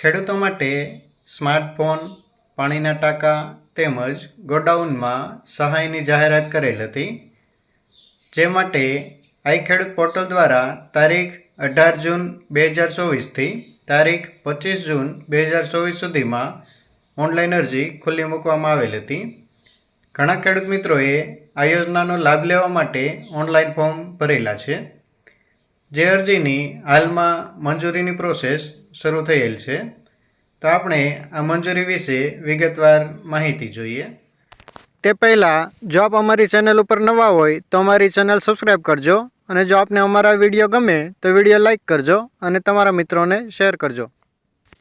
ખેડૂતો માટે સ્માર્ટફોન, પાણીના ટાંકા તેમજ ગોડાઉનમાં સહાયની જાહેરાત કરેલ હતી. જે માટે આઈ ખેડૂત પોર્ટલ દ્વારા તારીખ અઢાર જૂન બે હજાર ચોવીસથી તારીખ પચીસ જૂન બે હજાર ચોવીસ સુધીમાં ઓનલાઈન અરજી ખુલ્લી મૂકવામાં આવેલ હતી. ઘણા ખેડૂત મિત્રોએ આ યોજનાનો લાભ લેવા માટે ઓનલાઈન ફોર્મ ભરેલા છે. જે અરજીની હાલમાં મંજૂરીની પ્રોસેસ શરૂ થયેલ છે. તો આપણે આ મંજૂરી વિશે વિગતવાર માહિતી જોઈએ. તે પહેલાં, જો આપ અમારી ચેનલ ઉપર નવા હોય, તો અમારી ચેનલ સબસ્ક્રાઈબ કરજો અને જો આપને અમારા વીડિયો ગમે, તો વીડિયો લાઇક કરજો અને તમારા મિત્રોને શેર કરજો.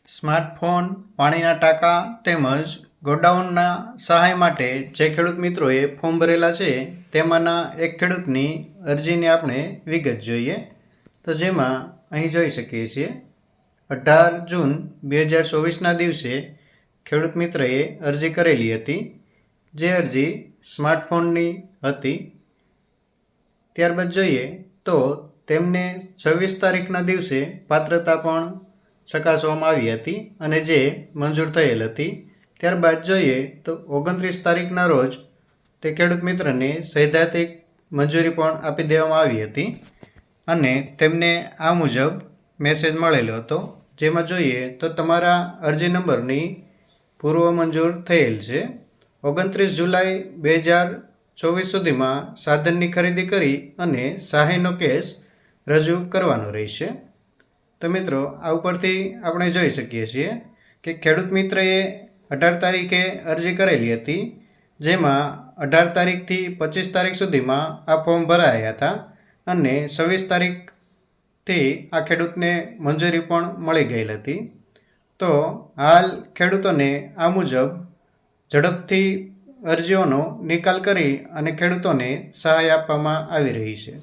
સ્માર્ટફોન, પાણીના ટાંકા તેમજ ગોડાઉનના સહાય માટે જે ખેડૂત મિત્રોએ ફોર્મ ભરેલા છે, તેમાંના એક ખેડૂતની અરજીની આપણે વિગત જોઈએ. તો જેમાં અહીં જોઈ શકીએ છીએ, અઢાર જૂન બે હજાર ચોવીસના દિવસે ખેડૂત મિત્રએ અરજી કરેલી હતી. જે અરજી સ્માર્ટફોનની હતી. ત્યારબાદ જોઈએ તો તેમને છવ્વીસ તારીખના દિવસે પાત્રતા પણ ચકાસવામાં આવી હતી અને જે મંજૂર થયેલ હતી. ત્યારબાદ જોઈએ તો ઓગણત્રીસ તારીખના રોજ તે ખેડૂત મિત્રને સૈદ્ધાંતિક મંજૂરી પણ આપી દેવામાં આવી હતી. અને તેમને આ મુજબ મેસેજ મળેલો હતો. જેમાં જોઈએ તો તમારા અરજી નંબરની પૂર્વ મંજૂર થયેલ છે. ઓગણત્રીસ જુલાઈ બે હજાર ચોવીસ સુધીમાં સાધનની ખરીદી કરી અને સહાયનો કેસ રજૂ કરવાનો રહેશે. તો મિત્રો, આ ઉપરથી આપણે જોઈ શકીએ છીએ કે ખેડૂત મિત્રએ અઢાર તારીખે અરજી કરેલી હતી, જેમાં અઢાર તારીખથી પચીસ તારીખ સુધીમાં આ ફોર્મ ભરાયા હતા. અને છવ્વીસ તારીખથી આ ખેડૂતને મંજૂરી પણ મળી ગયેલ હતી. તો હાલ ખેડૂતોને આ મુજબ ઝડપથી અરજીઓનો નિકાલ કરી અને ખેડૂતોને સહાય આપવામાં આવી રહી છે.